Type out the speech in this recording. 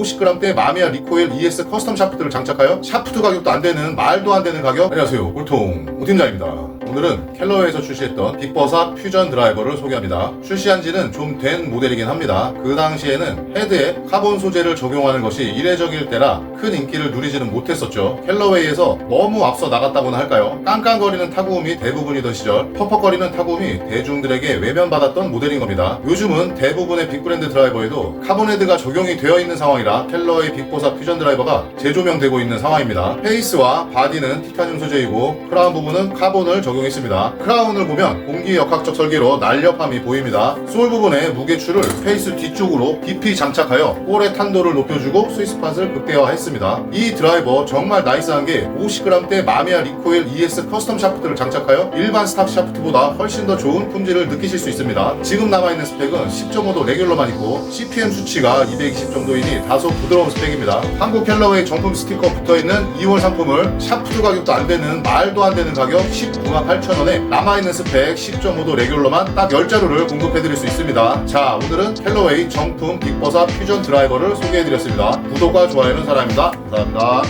50g대 마미야 리코일 ES 커스텀 샤프트를 장착하여 샤프트 가격도 안 되는 말도 안 되는 가격. 안녕하세요. 꼴통 오팀장입니다 오늘은 켈러웨에서 출시했던 빅버사 퓨전 드라이버를 소개합니다. 출시한 지는 좀 된 모델이긴 합니다. 그 당시에는 헤드에 카본 소재를 적용하는 것이 이례적일 때라 큰 인기를 누리지는 못했었죠. 켈러웨이에서 너무 앞서 나갔다고나 할까요? 깡깡거리는 타구음이 대부분이던 시절 퍽퍽거리는 타구음이 대중들에게 외면받았던 모델인 겁니다. 요즘은 대부분의 빅브랜드 드라이버에도 카본 헤드가 적용이 되어 있는 상황이라 켈러의 빅보사 퓨전 드라이버가 재조명되고 있는 상황입니다. 페이스와 바디는 티타늄 소재이고 크라운 부분은 카본을 적용 했습니다. 크라운을 보면 공기 역학적 설계로 날렵함이 보입니다. 솔 부분의 무게추를 페이스 뒤쪽으로 깊이 장착하여 볼의 탄도를 높여주고 스위스팟을 극대화했습니다. 이 드라이버 정말 나이스한 게 50g대 마미야 리코일 ES 커스텀 샤프트를 장착하여 일반 스탑 샤프트보다 훨씬 더 좋은 품질을 느끼실 수 있습니다. 지금 남아있는 스펙은 10.5도 레귤러만 있고 CPM 수치가 220 정도이니 다소 부드러운 스펙입니다. 한국 켈러웨이 정품 스티커 붙어있는 2월 상품을 샤프트 가격도 안 되는 말도 안 되는 가격 19만 8천원에 남아있는 스펙 10.5도 레귤러만 딱 10자루를 공급해드릴 수 있습니다. 자 오늘은 켈러웨이 정품 빅버사 퓨전 드라이버를 소개해드렸습니다. 구독과 좋아요는 사람입니다. 감사합니다.